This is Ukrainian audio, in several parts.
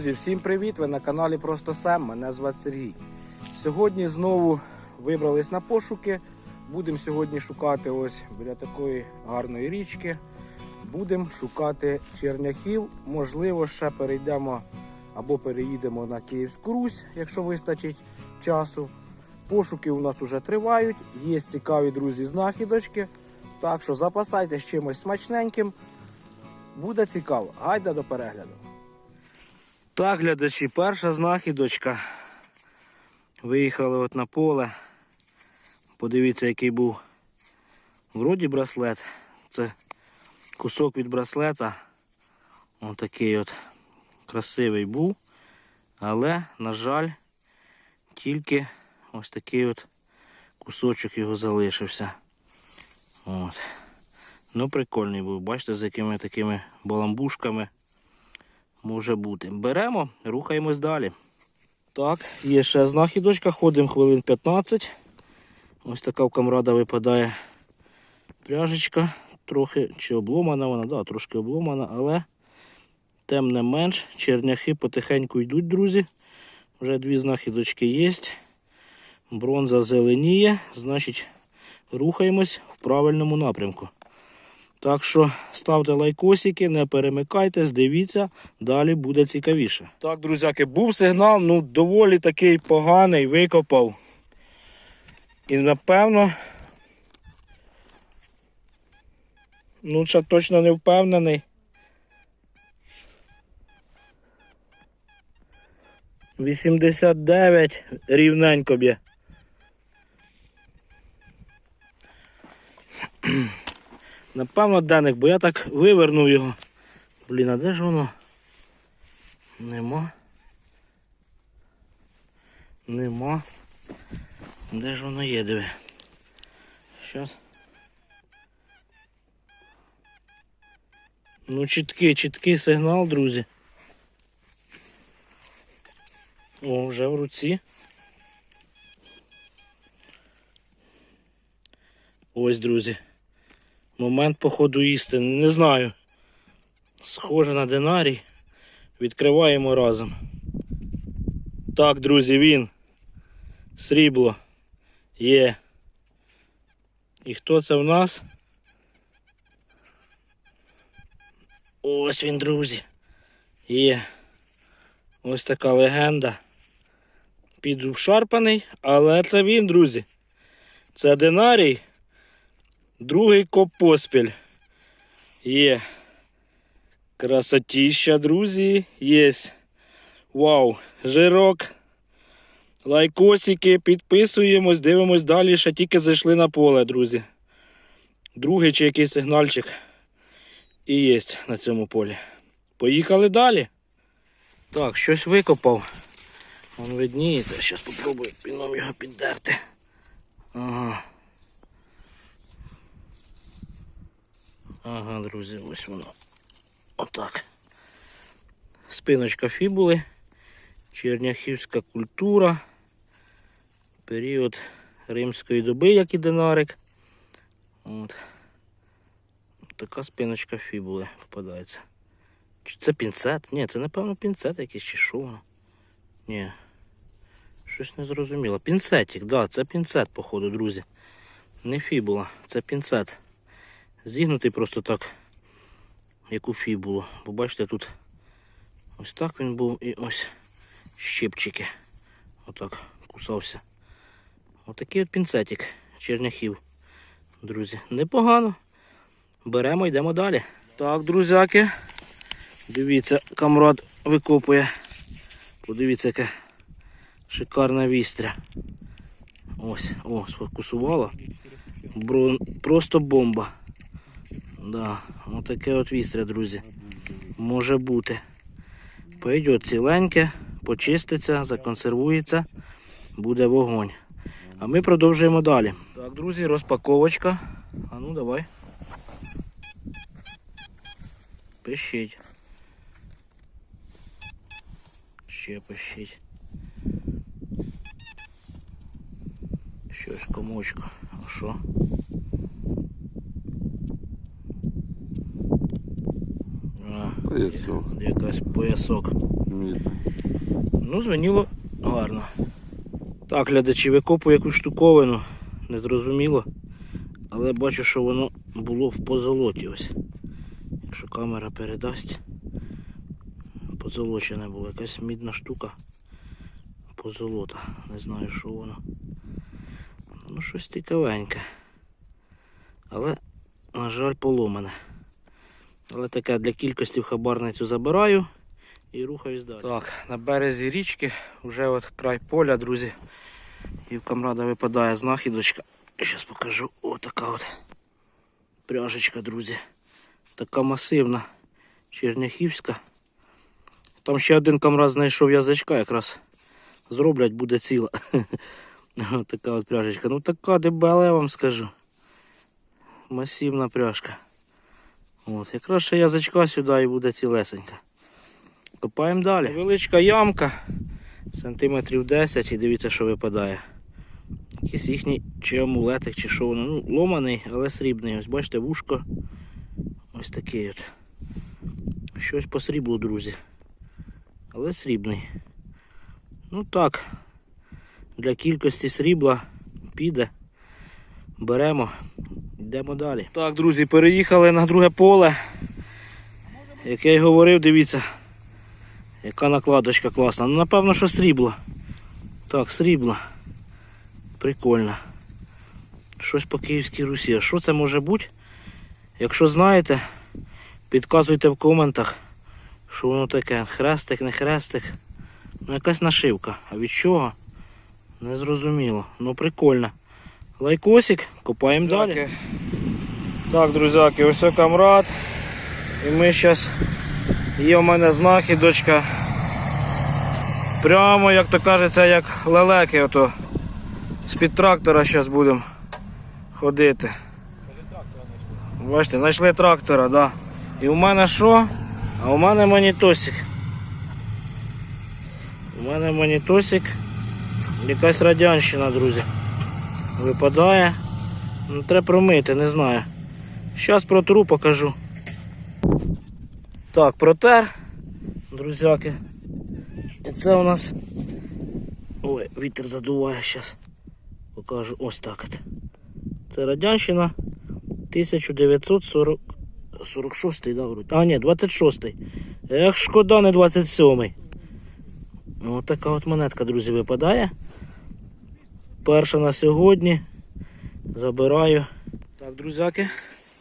Друзі, всім привіт! Ви на каналі Просто Сем. Мене звати Сергій. Сьогодні знову вибрались на пошуки. Будемо сьогодні шукати ось біля такої гарної річки. Будемо шукати черняхів. Можливо, ще перейдемо або переїдемо на Київську Русь, якщо вистачить часу. Пошуки у нас вже тривають. Є цікаві друзі знахідочки. Так що запасайтесь чимось смачненьким. Буде цікаво. Гайда до перегляду. Так, глядачі, перша знахідочка. Виїхали от на поле. Подивіться, який був вроді браслет. Це кусок від браслета. Ось такий от красивий був. Але, на жаль, тільки ось такий от кусочок його залишився. От. Ну, прикольний був. Бачите, з якими такими баламбушками може бути. Беремо, рухаємось далі. Так, є ще знахідочка, ходимо хвилин 15. Ось така в камрада випадає пряжечка. Трохи чи обломана вона, да, трошки обломана, але тим не менш, черняхи потихеньку йдуть, друзі. Вже дві знахідочки є. Бронза зеленіє, значить, рухаємось в правильному напрямку. Так що ставте лайкосики, не перемикайтесь, дивіться, далі буде цікавіше. Так, друзяки, був сигнал, ну доволі такий поганий, викопав. І напевно. Ну, ще точно не впевнений. Вісімдесят дев'ять рівненько б'є. Напевно, денник, бо я так вивернув його. Блін, а де ж воно? Нема. Нема. Де ж воно є, диви? Щас. Ну, чіткий, чіткий сигнал, друзі. О, вже в руці. Ось, друзі. Момент походу істини. Не знаю. Схоже на динарій. Відкриваємо разом. Так, друзі, він. Срібло. Є. І хто це в нас? Ось він, друзі. Є. Ось така легенда. Підшарпаний, але це він, друзі. Це динарій. Другий коп поспіль. Є. Красотіща, друзі. Є. Вау. Жирок. Лайкосики, підписуємось, дивимось далі, ще тільки зайшли на поле, друзі. Другий чи якийсь сигнальчик. І є на цьому полі. Поїхали далі. Так, щось викопав. Вон видніється. Зараз спробую піном його піддерти. Ага. Ага, друзі, ось воно. Отак. Спиночка фібули. Черняхівська культура. Період римської доби, як і динарик. От. Така спиночка фібули впадається. Чи це пінцет? Ні, це напевно пінцет якийсь чи що. Ні. Щось не зрозуміло. Пінцетик, да, це пінцет, походу, друзі. Не фібула, це пінцет. Зігнутий просто так, як у фібулу. Бо бачите, тут ось так він був і ось щипчики. Отак кусався. Отакий от пінцетик черняхів. Друзі, непогано. Беремо, йдемо далі. Так, друзяки. Дивіться, камрад викопує. Подивіться, яке шикарна вістря. Ось, о, сфокусувала. Бро... Просто бомба. Да, отаке от вістря, друзі. Може бути. Пойдет ціленьке, почиститься, законсервується, буде вогонь. А ми продовжуємо далі. Так, друзі, розпаковочка. А ну давай. Пишіть. Ще пишіть. Щось комочку. А що? А, Поясок. якась поясок. Мідний. Ну, звеніло гарно. Так, глядачі, викопую якусь штуковину, незрозуміло. Але бачу, що воно було в позолоті ось. Якщо камера передасть. Позолочене було, якась мідна штука. Позолота. Не знаю, що воно. Ну, щось цікавеньке. Але, на жаль, поломане. Але таке для кількості в хабарницю забираю і рухаюсь далі. Так, на березі річки вже от край поля, друзі. І в камрада випадає знахідочка. Зараз покажу. Отака от пряжечка, друзі. Така масивна, черняхівська. Там ще один камрад знайшов язичка, якраз зроблять, буде ціла. От така от пряжечка. Ну така дебела, я вам скажу. Масивна пряжка. От, якраз ще язичка сюди і буде цілесенька. Копаємо далі. Величка ямка, сантиметрів 10 і дивіться, що випадає. Якийсь їхній чи амулетик, чи що воно. Ну, ломаний, але срібний. Ось бачите, вушко. Ось такий от. Щось по сріблу, друзі. Але срібний. Ну так. Для кількості срібла піде. Беремо, йдемо далі. Так, друзі, переїхали на друге поле. Як я й говорив, дивіться. Яка накладочка класна. Ну, напевно, що срібло. Так, срібло. Прикольно. Щось по Київській Русі. А що це може бути? Якщо знаєте, підказуйте в коментах, що воно таке. Хрестик, не хрестик. Ну, якась нашивка. А від чого? Не зрозуміло. Ну прикольно. Лайкосик, копаємо далі. Так, друзяки, ось камрад. І ми зараз Є в мене знахідочка. Прямо, як то кажеться, як лелеки, ото з-під трактора зараз будемо ходити. Бачите, знайшли трактора, так. Да. І у мене що? А у мене монітосик. У мене монітосик. Якась радянщина, друзі. Випадає. Ну, треба промити, не знаю. Зараз протру покажу. Так, протер, друзяки. І це у нас... Ой, вітер задуває зараз. Покажу ось так от. Це Радянщина 1946 да, вроді. А, ні, 26-й. Ех, шкода, не 27-й. Ось така от монетка, друзі, випадає. Перша на сьогодні. Забираю. Так, друзяки,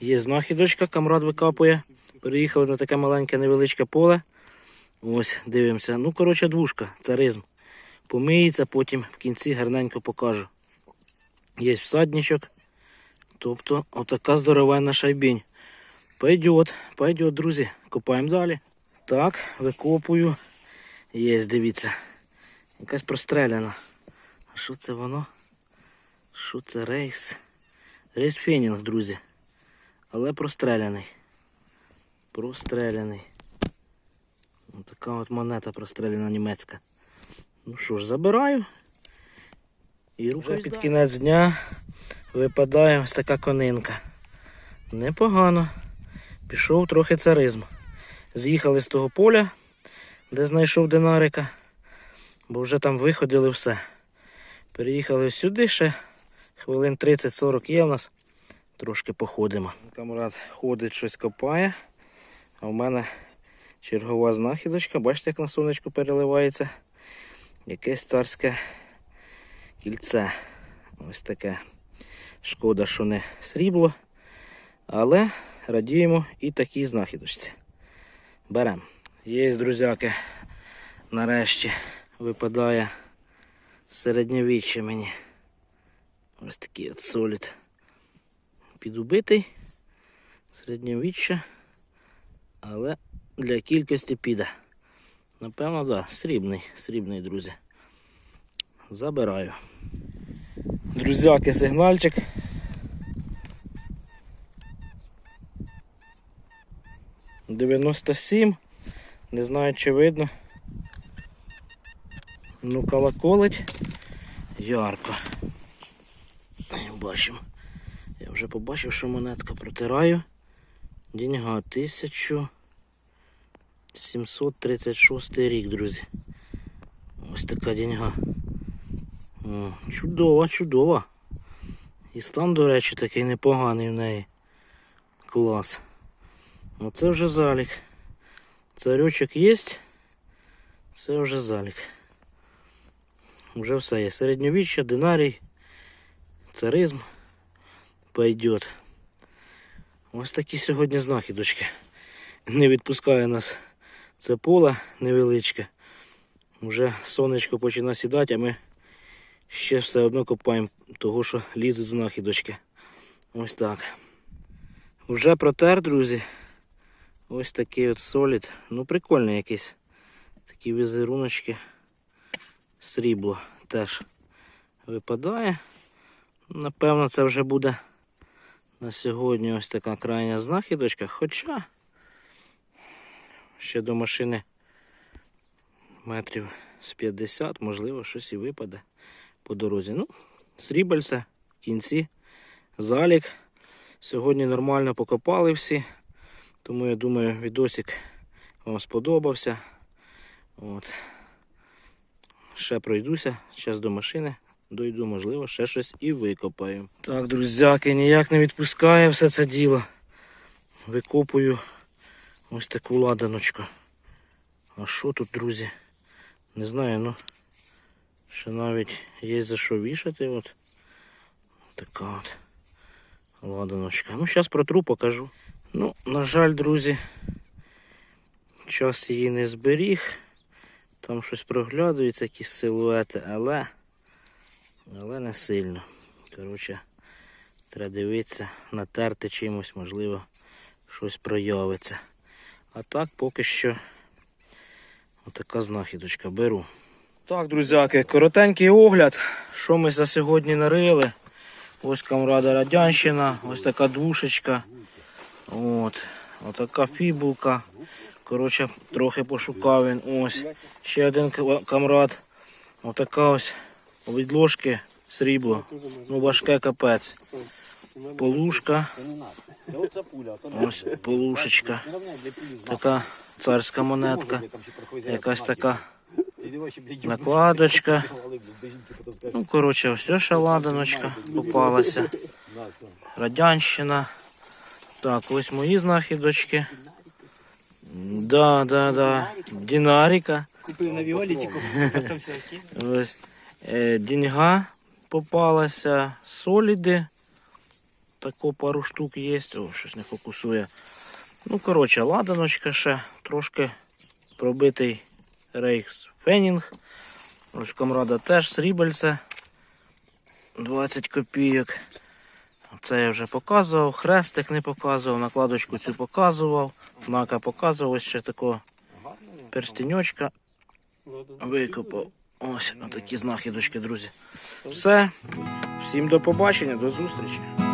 є знахідочка, камрад викапує. Переїхали на таке маленьке невеличке поле. Ось, дивимося. Ну, коротше, двушка, царизм. Помиється, потім в кінці гарненько покажу. Є всадничок. Тобто, отака здоровенна шайбінь. Пойдет, пойдет, друзі. Копаємо далі. Так, викопую. Є, дивіться. Якась простреляна. А що це воно? Що це рейс? Рейс Фенінг, друзі. Але простреляний простреляний. Ось така от монета простреляна німецька. Ну що ж, забираю. І Вже під кінець дня випадає ось така конинка. Непогано. Пішов трохи царизм. З'їхали з того поля, де знайшов динарика, бо вже там виходили все. Переїхали сюди ще. Хвилин 30-40 є в нас. Трошки походимо. Камрад ходить, щось копає. А в мене чергова знахідочка. Бачите, як на сонечку переливається. Якесь царське кільце. Ось таке. Шкода, що не срібло. Але радіємо і такій знахідочці. Беремо. Є, друзяки, нарешті випадає середньовіччя мені. Ось такий от солід. Підубитий. Середньовіччя але для кількості піде. Напевно, так, да, срібний, срібний, друзі. Забираю. Друзяки, сигнальчик. Дев'яносто сім. Не знаю, чи видно. Ну, колоколить ярко. Бачимо. Я вже побачив, що монетка протираю. Деньга 1000. 736 рік, друзі. Ось така деньга. О, чудова, чудова. І стан, до речі, такий непоганий в неї. Клас. Оце вже залік. Царючок є. Це вже залік. Вже все є. Середньовіччя, динарій, царизм пойдет. Ось такі сьогодні знахідочки. Не відпускає нас це поле невеличке. Вже сонечко починає сідати, а ми ще все одно копаємо, того що лізуть знахідочки. Ось так. Вже протер, друзі. Ось такий от солід. Ну, прикольний якийсь. Такі візеруночки. Срібло теж випадає. Напевно, це вже буде на сьогодні ось така крайня знахідочка. Хоча ще до машини метрів з 50, можливо, щось і випаде по дорозі. Ну, срібальце в кінці, залік. Сьогодні нормально покопали всі. Тому я думаю, відосик вам сподобався. От. Ще пройдуся, зараз до машини. Дойду, можливо, ще щось і викопаю. Так, друзяки, ніяк не відпускає все це діло. Викопую ось таку ладаночку. А що тут, друзі? Не знаю, ну ще навіть є за що вішати. От. Така от ладаночка. Ну, зараз протру покажу. Ну, на жаль, друзі, час її не зберіг. Там щось проглядується, якісь силуети, але, але не сильно. Коротше, треба дивитися, натерти чимось, можливо, щось проявиться. А так поки що отака знахідочка беру. Так, друзяки, коротенький огляд. Що ми за сьогодні нарили? Ось камрада Радянщина, ось така двушечка. От, отака фібулка. Коротше, трохи пошукав він. Ось. Ще один ка- камрад. Отака ось від ложки срібло. Ну, важке капець. Полушка. Ось полушечка. Така царська монетка. Якась така накладочка. Ну, коротше, ось ще ладаночка попалася. Радянщина. Так, ось мої знахідочки. Да, да, да. Динаріка. Купив на Віоліті, потім все окей. Е, деньга попалася. Соліди. Тако пару штук є. О, щось не фокусує. Ну, коротше, ладаночка ще. Трошки пробитий рейхс Фенінг. Ось камрада теж срібельце. 20 копійок. Це я вже показував, хрестик не показував, накладочку цю показував, знака показував, ось ще такого перстеньочка викопав. Ось такі знахідочки, друзі. Все. Всім до побачення, до зустрічі.